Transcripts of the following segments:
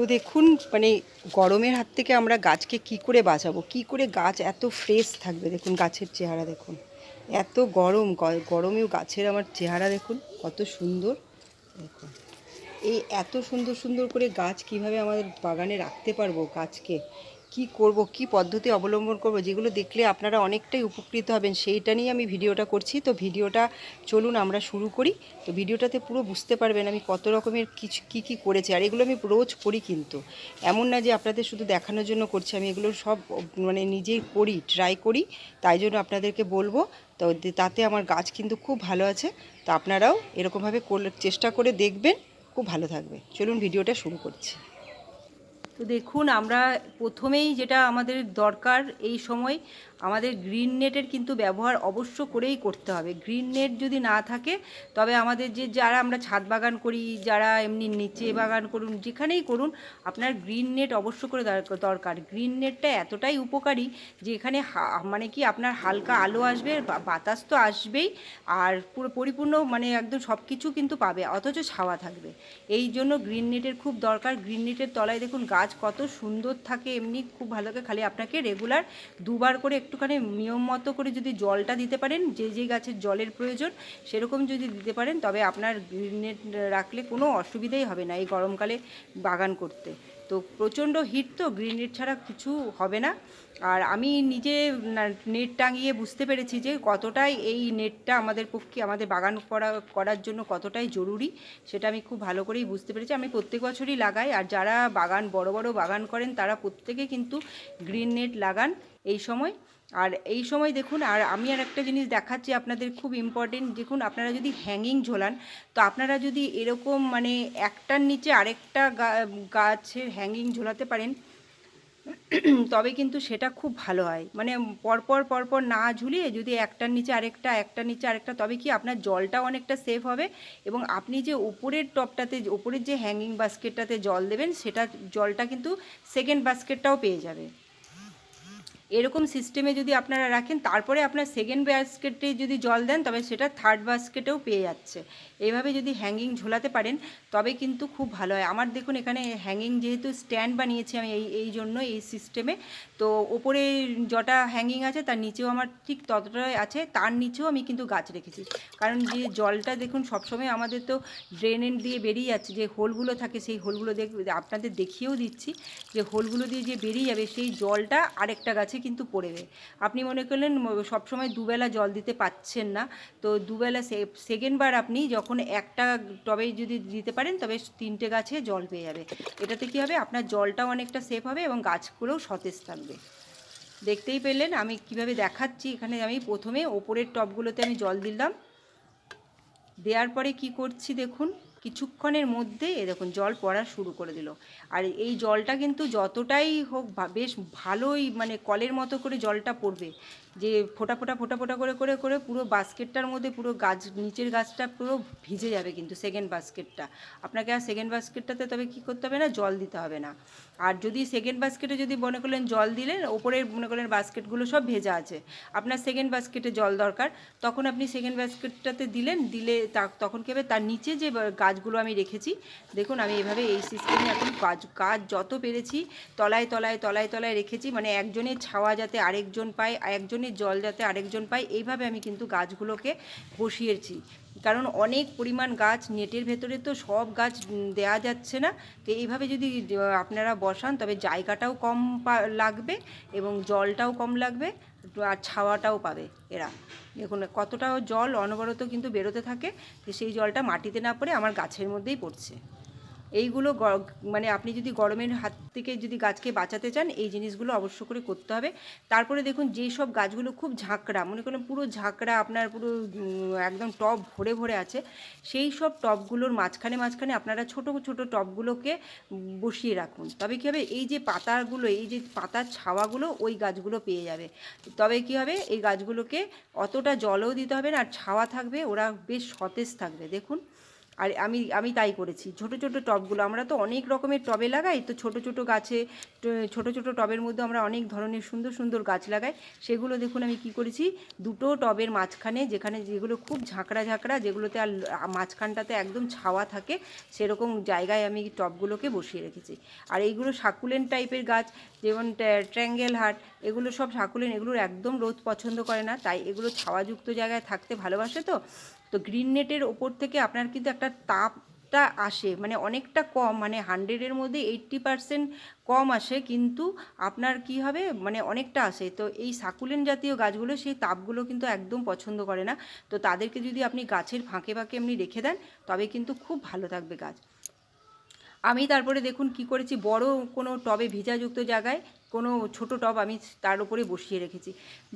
তো দেখুন মানে গরমের হাত থেকে আমরা গাছকে কি করে বাঁচাবো? কি করে গাছ এত ফ্রেশ থাকবে? দেখুন, গাছের চেহারা দেখুন। এত গরম গরমেও গাছের আমার চেহারা দেখুন, কত সুন্দর। দেখুন, এই এত সুন্দর সুন্দর করে গাছ কীভাবে আমাদের বাগানে রাখতে পারব গাছকে? কি করব, কি পদ্ধতি অবলম্বন করব, যেগুলো দেখলে আপনারা অনেকটাই উপকৃত হবেন, সেইটা নিয়ে আমি ভিডিওটা করছি। তো ভিডিওটা চলুন আমরা শুরু করি। তো ভিডিওটাতে পুরো বুঝতে পারবেন আমি কত রকমের কিছু, কী কী করেছি, আর এগুলো আমি রোজ করি কিন্তু। এমন না যে আপনাদের শুধু দেখানোর জন্য করছি, আমি এগুলো সব মানে নিজেই করি ট্রাই করি, তাই জন্য আপনাদেরকে বলব। তো তাতে আমার গাছ কিন্তু খুব ভালো আছে, তো আপনারাও এরকমভাবে চেষ্টা করে দেখবেন, খুব ভালো থাকবে। চলুন ভিডিওটা শুরু করছি। তো দেখুন আমরা প্রথমেই যেটা আমাদের দরকার এই সময় আমাদের গ্রিন নেটের কিন্তু ব্যবহার অবশ্য করেই করতে হবে। গ্রিন নেট যদি না থাকে, তবে আমাদের যে, যারা আমরা ছাদ বাগান করি, যারা এমনি নিচে বাগান করুন, যেখানেই করুন, আপনার গ্রিন নেট অবশ্য করে দর- দরকার। গ্রিন নেটটা এতটাই উপকারী যে, এখানে মানে কি আপনার হালকা আলো আসবে বাতাস তো আসবেই, আর পুরো পরিপূর্ণ মানে একদম সব কিছু কিন্তু পাবে, অথচ ছাওয়া থাকবে। এই জন্য গ্রিন নেটের খুব দরকার। গ্রিন নেটের তলায় দেখুন, গাছ কত সুন্দর থাকে, এমনি খুব ভালো লাগে। খালি আপনাকে রেগুলার দুবার করে একটুখানি নিয়ম মতো করে যদি জলটা দিতে পারেন, যে যে গাছের জলের প্রয়োজন সেরকম যদি দিতে পারেন, তবে আপনার গ্রিন নেট রাখলে কোনো অসুবিধাই হবে না এই গরমকালে বাগান করতে। তো প্রচণ্ড হিট তো, গ্রিন নেট ছাড়া কিছু হবে না। আর আমি নিজে নেট টাঙিয়ে বুঝতে পেরেছি যে কতটাই এই নেটটা আমাদের পক্ষে, আমাদের বাগান করা, করার জন্য কতটাই জরুরি, সেটা আমি খুব ভালো করেই বুঝতে পেরেছি। আমি প্রত্যেক বছরই লাগাই, আর যারা বাগান, বড় বড় বাগান করেন, তারা প্রত্যেকে কিন্তু গ্রিন নেট লাগান এই সময়। আর এই সময় দেখুন, আর আমি আর একটা জিনিস দেখাচ্ছি আপনাদের খুব ইম্পর্টেন্ট দেখুন আপনারা যদি হ্যাঙ্গিং ঝোলান, তো আপনারা যদি এরকম মানে একটার নিচে আরেকটা গাছের হ্যাঙ্গিং ঝোলাতে পারেন, তবে কিন্তু সেটা খুব ভালো হয়। মানে পরপর পরপর না ঝুলিয়ে যদি একটার নিচে আরেকটা, একটার নিচে আরেকটা, তবে কি আপনার জলটাও অনেকটা সেভ হবে এবং আপনি যে উপরের টপটাতে, উপরের যে হ্যাঙ্গিং বাস্কেটটাতে জল দেবেন, সেটা জলটা কিন্তু সেকেন্ড বাস্কেটটাও পেয়ে যাবে। এরকম সিস্টেমে যদি আপনারা রাখেন, তারপরে আপনার সেকেন্ড বাস্কেটে যদি জল দেন, তবে সেটা থার্ড বাস্কেটেও পেয়ে যাচ্ছে। এইভাবে যদি হ্যাঙ্গিং ঝোলাতে পারেন, তবে কিন্তু খুব ভালো হয়। আমার দেখুন এখানে হ্যাঙ্গিং যেহেতু স্ট্যান্ড বানিয়েছি আমি এই এই জন্য এই সিস্টেমে তো ওপরে যটা হ্যাঙ্গিং আছে, তার নিচেও আমার ঠিক ততটাই আছে। তার নিচেও আমি কিন্তু গাছ রেখেছি। কারণ যে জলটা দেখুন সবসময় আমাদের তো ড্রেনের দিয়ে বেরিয়ে যাচ্ছে। যে হোলগুলো থাকে, সেই হোলগুলো দেখ, আপনাদের দেখিয়েও দিচ্ছি। যে হোলগুলো দিয়ে যে বেরিয়ে যাবে, সেই জলটা আরেকটা গাছে কিন্তু পড়বে আপনি মনে করলেন সবসময় দুবেলা জল দিতে পাচ্ছেন না। তো দুবেলা সেকেন্ডবার আপনি যখন একটা টবে যদি দিতে পারেন, তবে তিনটে গাছে জল পেয়ে যাবে। এটাতে কী হবে? আপনার জলটাও অনেকটা সেফ হবে এবং গাছগুলোও সতেজ থাকবে। দেখতেই পেলেন, আমি কীভাবে দেখাচ্ছি। এখানে আমি প্রথমে ওপরের টবগুলোতে আমি জল দিলাম। দেওয়ার পরে কি করছি দেখুন। কিছুক্ষণের মধ্যে এ দেখুন, জল পড়া শুরু করে দিল। আর এই জলটা কিন্তু যতটাই হোক বেশ ভালোই মানে কলের মতো করে জলটা পড়বে। যে ফোটা ফোটা ফোটা ফোটা করে করে করে পুরো বাস্কেটটার মধ্যে পুরো গাছ, নিচের গাছটা পুরো ভিজে যাবে কিন্তু সেকেন্ড বাস্কেটটা। আপনাকে আর সেকেন্ড বাস্কেটটাতে তবে কি করতে হবে না, জল দিতে হবে না। আর যদি সেকেন্ড বাস্কেটে যদি মনে করলেন জল দিলেন ওপরের মনে করলেন বাস্কেটগুলো সব ভেজা আছে, আপনার সেকেন্ড বাস্কেটে জল দরকার, তখন আপনি সেকেন্ড বাস্কেটটাতে দিলেন, দিলে তা- তখন কী হবে, তার নিচে যে গাছগুলো আমি রেখেছি, দেখুন আমি এইভাবে এই সিস্টেমে এখন গাছ গাছ যত পেরেছি, তলায় তলায় তলায় তলায় রেখেছি মানে একজনের ছাওয়া যাতে আরেকজন পায় একজনের জল যাতে আরেকজন পায়, এইভাবে আমি কিন্তু গাছগুলোকে বসিয়েছি। কারণ অনেক পরিমাণ গাছ নেটের ভেতরে তো সব গাছ দেয়া যাচ্ছে না। তো এইভাবে যদি আপনারা বসান, তবে জায়গাটাও কম লাগবে এবং জলটাও কম লাগবে আর ছাওয়াটাও পাবে এরা। দেখুন, কতটাও জল অনবরত কিন্তু বেরোতে থাকে সেই জলটা মাটিতে না পড়ে আমার গাছের মধ্যেই পড়ছে। এইগুলো মানে আপনি যদি গরমের হাত থেকে যদি গাছকে বাঁচাতে চান, এই জিনিসগুলো অবশ্য করে করতে হবে। তারপরে দেখুন যেই সব গাছগুলো খুব ঝাঁকড়া, মনে করেন পুরো ঝাঁকড়া আপনার পুরো একদম টব ভরে ভরে আছে, সেই সব টবগুলোর মাঝখানে মাঝখানে আপনারা ছোট ছোট টবগুলোকে বসিয়ে রাখুন। তবে কী হবে, এই যে পাতাগুলো, এই যে পাতার ছাওয়াগুলো, ওই গাছগুলো পেয়ে যাবে। তবে কী হবে, এই গাছগুলোকে অতটা জলও দিতে হবে না, আর ছাওয়া থাকবে, ওরা বেশ সতেজ থাকবে। দেখুন আর আমি আমি তাই করেছি। ছোট ছোট টবগুলো আমরা তো অনেক রকমের টবে লাগাই, তো ছোট ছোট গাছে ছোট ছোট টবের মধ্যে আমরা অনেক ধরনের সুন্দর সুন্দর গাছ লাগাই। সেগুলো দেখুন আমি কি করেছি, দুটো টবের মাঝখানে যেখানে যেগুলো খুব ঝাঁকড়া ঝাঁকড়া, যেগুলোতে আর মাঝখানটাতে একদম ছাওয়া থাকে, সেরকম জায়গায় আমি টবগুলোকে বসিয়ে রেখেছি। আর এইগুলো সাকুলেন টাইপের গাছ, যেমন ট্র্যাঙ্গেল হাট এগুলো সব সাকুলেন এগুলোর একদম রোদ পছন্দ করে না, তাই এগুলো ছাওয়াযুক্ত জায়গায় থাকতে ভালোবাসে তো? তো গ্রিন নেটের ওপর থেকে আপনার কিন্তু একটা তাপটা আসে মানে অনেকটা কম মানে হান্ড্রেডের মধ্যে এইট্টি পারসেন্ট কম আসে, কিন্তু আপনার কি হবে মানে অনেকটা আসে। তো এই সাকুলেন জাতীয় গাছগুলো সেই তাপগুলো কিন্তু একদম পছন্দ করে না। তো তাদেরকে যদি আপনি গাছের ফাঁকে ফাঁকে এমনি রেখে দেন, তবে কিন্তু খুব ভালো থাকবে গাছ। আমি তারপরে দেখুন কি করেছি, বড় কোনো টবে ভিজাযুক্ত জায়গায় কোনো ছোট টব আমি তার উপরে বসিয়ে রেখেছি।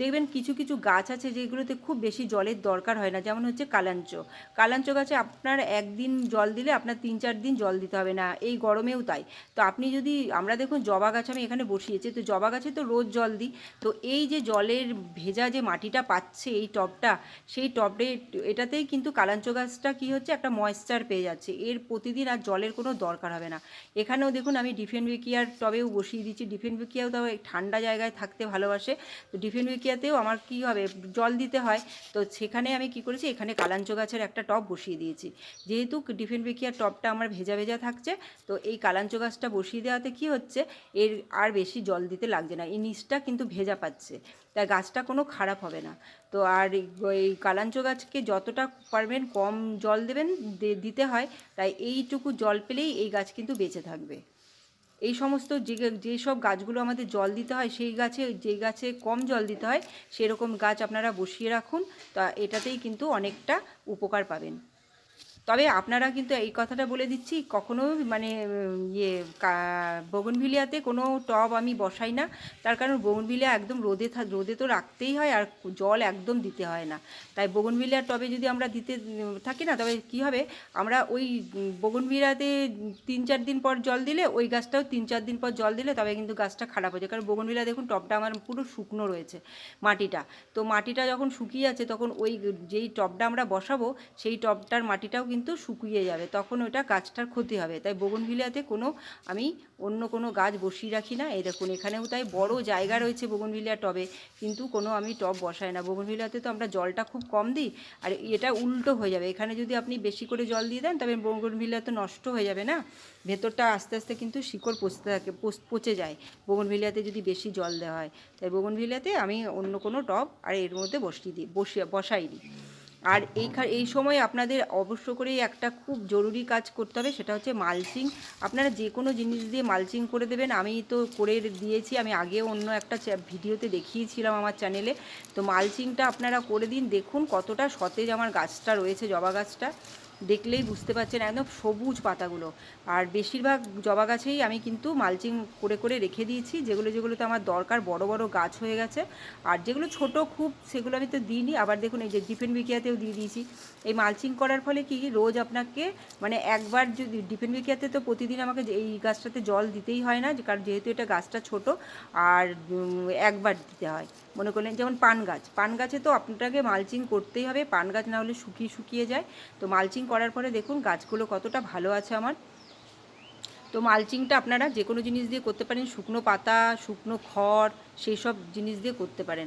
দেখবেন কিছু কিছু গাছ আছে যেগুলোতে খুব বেশি জলের দরকার হয় না, যেমন হচ্ছে কালাঞ্চ। কালাঞ্চ গাছে আপনার একদিন জল দিলে আপনার তিন, চার দিন জল দিতে হবে না, এই গরমেও তাই। তো আপনি যদি, আমরা দেখুন জবা গাছ আমি এখানে বসিয়েছি, তো জবা গাছে তো রোজ জল দিই, তো এই যে জলের ভেজা যে মাটিটা পাচ্ছে এই টবটা, সেই টবটে, এটাতেই কিন্তু কালাঞ্চ গাছটা কি হচ্ছে একটা ময়েশ্চার পেয়ে যাচ্ছে, এর প্রতিদিন আর জলের কোনো দরকার হবে না। এখানেও দেখুন আমি ডিফেন উইকিয়ার টবেও বসিয়ে দিচ্ছি ডিফেন উইকিয়াও তো ঠান্ডা জায়গায় থাকতে ভালোবাসে। তো ডিফেন উইকিয়াতেও আমার কি হবে, জল দিতে হয়। তো সেখানে আমি কি করেছি, এখানে কালাঞ্চ গাছের একটা টব বসিয়ে দিয়েছি। যেহেতু ডিফেন উইকিয়ার টবটা আমার ভেজা ভেজা থাকছে, তো এই কালাঞ্চ গাছটা বসিয়ে দেওয়াতে কি হচ্ছে, এর আর বেশি জল দিতে লাগছে না। এই নিচটা কিন্তু ভেজা পাচ্ছে, তাই গাছটা কোনো খারাপ হবে না। তো আর এই- কালাঞ্চ গাছকে যতটা পারবেন কম জল দেবেন দিতে হয়, তাই এইটুকু জল পেলেই এই গাছ কিন্তু বেঁচে থাকবে। এই সমস্ত যে যেসব গাছগুলো আমাদের জল দিতে হয়, সেই গাছে, যে গাছে কম জল দিতে হয়, সেরকম গাছ আপনারা বসিয়ে রাখুন। তা এটাতেই কিন্তু অনেকটা উপকার পাবেন। তবে আপনারা কিন্তু এই কথাটা বলে দিচ্ছি, কখনো মানে ইয়ে বগনভিলিয়াতে কোনো টব আমি বসাই না। তার কারণ বগনভিলিয়া একদম রোদে থাক রোদে তো রাখতেই হয় আর জল একদম দিতে হয় না। তাই বগনভিলিয়ার টবে যদি আমরা দিতে থাকি না, তবে কি হবে, আমরা ওই বগনভিলিয়াতে তিন চার দিন পর জল দিলে, ওই গাছটাও তিন চার দিন পর জল দিলে, তবে কিন্তু গাছটা খারাপ হয়ে যায়। কারণ বগনভিলিয়া দেখুন, টবটা আমার পুরো শুকনো রয়েছে মাটিটা। তো মাটিটা যখন শুকিয়ে যাচ্ছে, তখন ওই, যেই টবটা আমরা বসাবো, সেই টবটার মাটিটাও কিন্তু শুকিয়ে যাবে, তখন ওটা গাছটার ক্ষতি হবে। তাই বগনভিলিয়াতে কোনো আমি অন্য কোনো গাছ বসিয়ে রাখি না। এই দেখুন, এখানেও তাই বড় জায়গা রয়েছে বগনভিলিয়া টবে, কিন্তু কোনো আমি টব বসাই না। বগনভিলিয়াতে তো আমরা জলটা খুব কম দিই, আর এটা উল্টো হয়ে যাবে। এখানে যদি আপনি বেশি করে জল দিয়ে দেন, তবে বগনভিলিয়া তো নষ্ট হয়ে যাবে না। ভেতরটা আস্তে আস্তে কিন্তু শিকড় পচতে থাকে, পচ- যায়। বগনভিলিয়াতে যদি বেশি জল দেওয়া হয়, তাই বগনভিলিয়াতে আমি অন্য কোনো টব আর এর মধ্যে বসিয়ে দিই, বসিয়ে, বসাই দিই আর এইখান, এই সময় আপনাদের অবশ্য করেই একটা খুব জরুরি কাজ করতে হবে, সেটা হচ্ছে মালচিং। আপনারা যে কোনো জিনিস দিয়ে মালচিং করে দেবেন, আমি তো করে দিয়েছি, আমি আগে অন্য একটা ভিডিওতে দেখিয়েছিলাম আমার চ্যানেলে। তো মালচিংটা আপনারা করে দিন, দেখুন কতটা সতেজ আমার গাছটা রয়েছে, জবা গাছটা। দেখলেই বুঝতে পারছেন একদম সবুজ পাতাগুলো। আর বেশিরভাগ জবা গাছেই আমি কিন্তু মালচিং করে করে রেখে দিয়েছি। যেগুলো, যেগুলোতে আমার দরকার বড় বড় গাছ হয়ে গেছে। আর যেগুলো ছোট খুব, সেগুলো আমি তো দিইনি। আবার দেখুন এই যে ডিফেন বিকিয়াতেও দিয়ে দিয়েছি। এই মালচিং করার ফলে কি, রোজ আপনাকে মানে একবার যদি, ডিফেন বিকিয়াতে তো প্রতিদিন আমাকে এই গাছটাতে জল দিতেই হয় না কারণ যেহেতু এটা গাছটা ছোট, আর একবার দিতে হয়। মনে করলেন যেমন পান গাছ। পান গাছে তো আপনাকে মালচিং করতেই হবে। পান গাছ না হলে শুকিয়ে শুকিয়ে যায়। তো মালচিং করার পরে দেখুন গাছগুলো কতটা ভালো আছে আমার। তো মালচিংটা আপনারা যে কোনো জিনিস দিয়ে করতে পারেন, শুকনো পাতা, শুকনো খড়, সেই সব জিনিস দিয়ে করতে পারেন।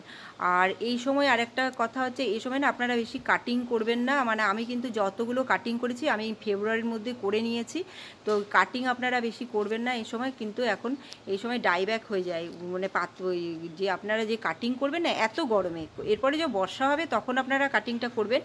আর এই সময় আরেকটা কথা হচ্ছে, এই সময় না আপনারা বেশি কাটিং করবেন না। মানে আমি কিন্তু যতগুলো কাটিং করেছি, আমি ফেব্রুয়ারির মধ্যে করে নিয়েছি। তো কাটিং আপনারা বেশি করবেন না এই সময়, কিন্তু এখন এই সময় ডাইব্যাক হয়ে যায়। মানে পাত যে আপনারা যে কাটিং করবেন না, এত গরমে। এরপরে যে বর্ষা হবে, তখন আপনারা কাটিংটা করবেন।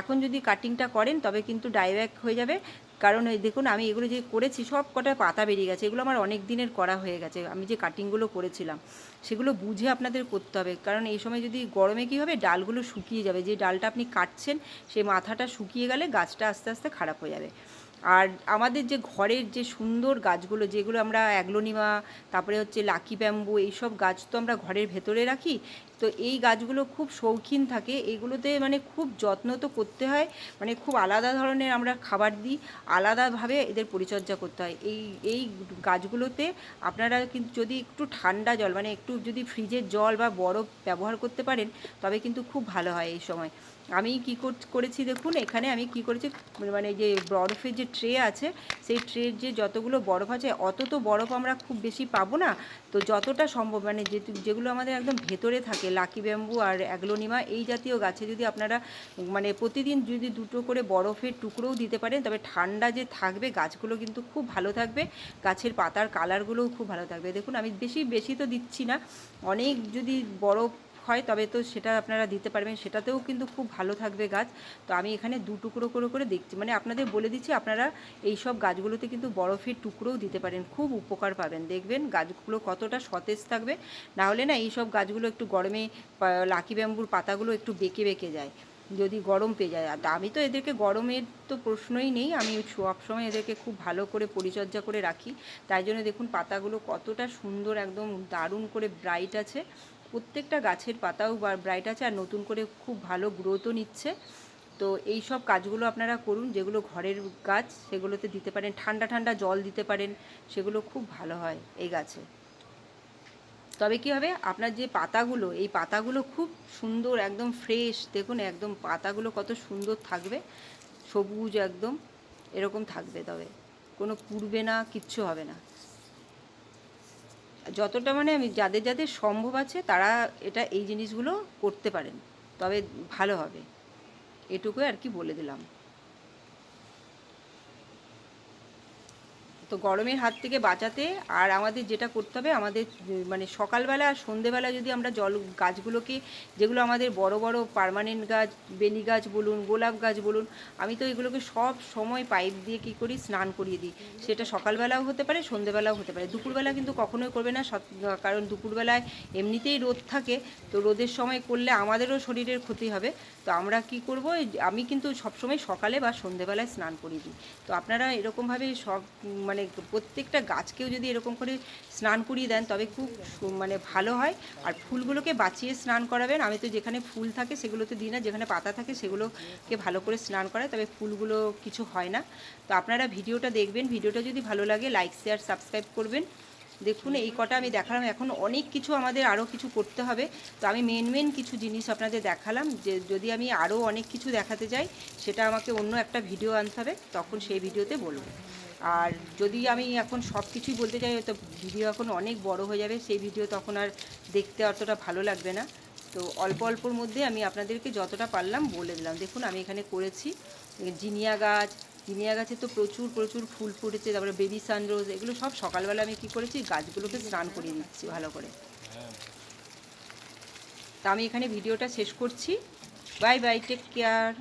এখন যদি কাটিংটা করেন, তবে কিন্তু ডাইব্যাক হয়ে যাবে। কারণ ওই দেখুন, আমি এগুলো যে করেছি, সব কটা পাতা বেরিয়ে গেছে। এগুলো আমার অনেক দিনের করা হয়ে গেছে। আমি যে কাটিংগুলো করেছিলাম, সেগুলো বুঝে আপনাদের করতে হবে। কারণ এই সময় যদি গরমে কী হবে, ডালগুলো শুকিয়ে যাবে। যে ডালটা আপনি কাটছেন, সেই মাথাটা শুকিয়ে গেলে গাছটা আস্তে আস্তে খারাপ হয়ে যাবে। আর আমাদের যে ঘরের যে সুন্দর গাছগুলো, যেগুলো আমরা অ্যাগ্লোনিমা, তারপরে হচ্ছে লাকি ব্যাম্বু, এইসব গাছ তো আমরা ঘরের ভেতরে রাখি। তো এই গাছগুলো খুব শৌখিন থাকে। এগুলোতে মানে খুব যত্ন তো করতে হয়। মানে খুব আলাদা ধরনের আমরা খাবার দিই। আলাদাভাবে এদের পরিচর্যা করতে হয়। এই এই গাছগুলোতে আপনারা কিন্তু যদি একটু ঠান্ডা জল মানে একটু যদি ফ্রিজের জল বা বরফ ব্যবহার করতে পারেন, তবে কিন্তু খুব ভালো হয় এই সময়। আমি কি কর- করেছি দেখুন, এখানে আমি কি করেছি মানে যে বরফের যে ট্রে আছে, সেই ট্রের যে যতগুলো বরফ আছে, অত তো বরফ আমরা খুব বেশি পাবো না। তো যতটা সম্ভব মানে যেগুলো আমাদের একদম ভেতরে থাকে লাকি ব্যাম্বু আর অ্যাগ্লোনিমা এই জাতীয় গাছে যদি আপনারা মানে প্রতিদিন যদি দুটো করে বরফের টুকরোও দিতে পারেন, তবে ঠান্ডা যে থাকবে, গাছগুলো কিন্তু খুব ভালো থাকবে, গাছের পাতার কালারগুলোও খুব ভালো থাকবে। দেখুন, আমি বেশি বেশি তো দিচ্ছি না। অনেক যদি বরফ হয়, তবে তো সেটা আপনারা দিতে পারবেন। সেটাতেও কিন্তু খুব ভালো থাকবে গাছ। তো আমি এখানে দু টুকরো করে করে দেখছি। মানে আপনাদের বলে দিচ্ছি, আপনারা এই সব গাছগুলোতে কিন্তু বরফের টুকরোও দিতে পারেন। খুব উপকার পাবেন। দেখবেন গাছগুলো কতটা সতেজ থাকবে। না হলে না এই সব গাছগুলো একটু গরমে লাকি ব্যাম্বুর পাতাগুলো একটু বেঁকে বেঁকে যায়। যদি গরম পেয়ে যায়। আর আমি তো এদেরকে গরমের তো প্রশ্নই নেই। আমি সবসময় এদেরকে খুব ভালো করে পরিচর্যা করে রাখি। তাই জন্য দেখুন, পাতাগুলো কতটা সুন্দর, একদম দারুণ করে ব্রাইট আছে। প্রত্যেকটা গাছের পাতাও ব্রাইট আছে আর নতুন করে খুব ভালো গ্রোথও নিচ্ছে। তো এই সব কাজগুলো আপনারা করুন, যেগুলো ঘরের গাছ, সেগুলোতে দিতে পারেন, ঠান্ডা ঠান্ডা জল দিতে পারেন, সেগুলো খুব ভালো হয় এই গাছে। তবে কি হবে? আপনার যে পাতাগুলো, এই পাতাগুলো খুব সুন্দর, একদম ফ্রেশ দেখুন একদম পাতাগুলো কত সুন্দর থাকবে, সবুজ একদম, এরকম থাকবে তবে। কোনো পুড়বে না, কিচ্ছু হবে না। যতটা মানে আমি যাদের যাদের সম্ভব আছে তারা এটা, এই জিনিসগুলো করতে পারেন। তবে ভালো হবে। এটুকুই আর কি বলে দিলাম। তো গরমের হাত থেকে বাঁচাতে আর আমাদের যেটা করতে হবে আমাদের মানে সকালবেলা আর সন্ধেবেলা যদি আমরা জল গাছগুলোকে যেগুলো আমাদের বড় বড় পার্মানেন্ট গাছ বেলি গাছ বলুন গোলাপ গাছ বলুন আমি তো এগুলোকে সব সময় পাইপ দিয়ে কী করি স্নান করিয়ে দিই। সেটা সকালবেলাও হতে পারে সন্ধেবেলাও হতে পারে। দুপুরবেলা কিন্তু কখনোই করবে না কারণ দুপুরবেলায় এমনিতেই রোদ থাকে তো রোদের সময় করলে আমাদেরও শরীরের ক্ষতি হবে। তো আমরা কি করব আমি কিন্তু সবসময় সকালে বা সন্ধেবেলায় স্নান করিয়ে দিই। তো আপনারা এরকমভাবে সব উম, মানে প্রত্যেকটা গাছকেও যদি এরকম করে স্নান করিয়ে দেন, তবে খুব মানে ভালো হয়। আর ফুলগুলোকে বাঁচিয়ে স্নান করাবেন। আমি তো যেখানে ফুল থাকে সেগুলোতে দিই না, যেখানে পাতা থাকে সেগুলোকে ভালো করে স্নান করায়, তবে ফুলগুলো কিছু হয় না। তো আপনারা ভিডিওটা দেখবেন। ভিডিওটা যদি ভালো লাগে, লাইক, শেয়ার, সাবস্ক্রাইব করবেন। দেখুন, এই কটা আমি দেখালাম। এখন অনেক কিছু আমাদের আরও কিছু করতে হবে। তো আমি মেন মেন কিছু জিনিস আপনাদের দেখালাম। যে যদি আমি আরও অনেক কিছু দেখাতে যাই সেটা আমাকে অন্য একটা ভিডিও আনতে হবে। তখন সেই ভিডিওতে বলব। আর যদি আমি এখন সব কিছুই বলতে চাই, তো ভিডিও এখন অনেক বড় হয়ে যাবে, সেই ভিডিও তখন আর দেখতে অতটা ভালো লাগবে না। তো অল্প অল্পর মধ্যে আমি আপনাদেরকে যতটা পারলাম বলে দিলাম। দেখুন, আমি এখানে করেছি। জিনিয়া গাছ, জিনিয়া গাছে তো প্রচুর প্রচুর ফুল ফুটেছে, তারপরে বেবি সানরোজ, এগুলো সব সকালবেলা আমি কি করেছি? গাছগুলোকে স্নান করিয়ে দিচ্ছি ভালো করে। তা আমি এখানে ভিডিওটা শেষ করছি। Bye bye, take care.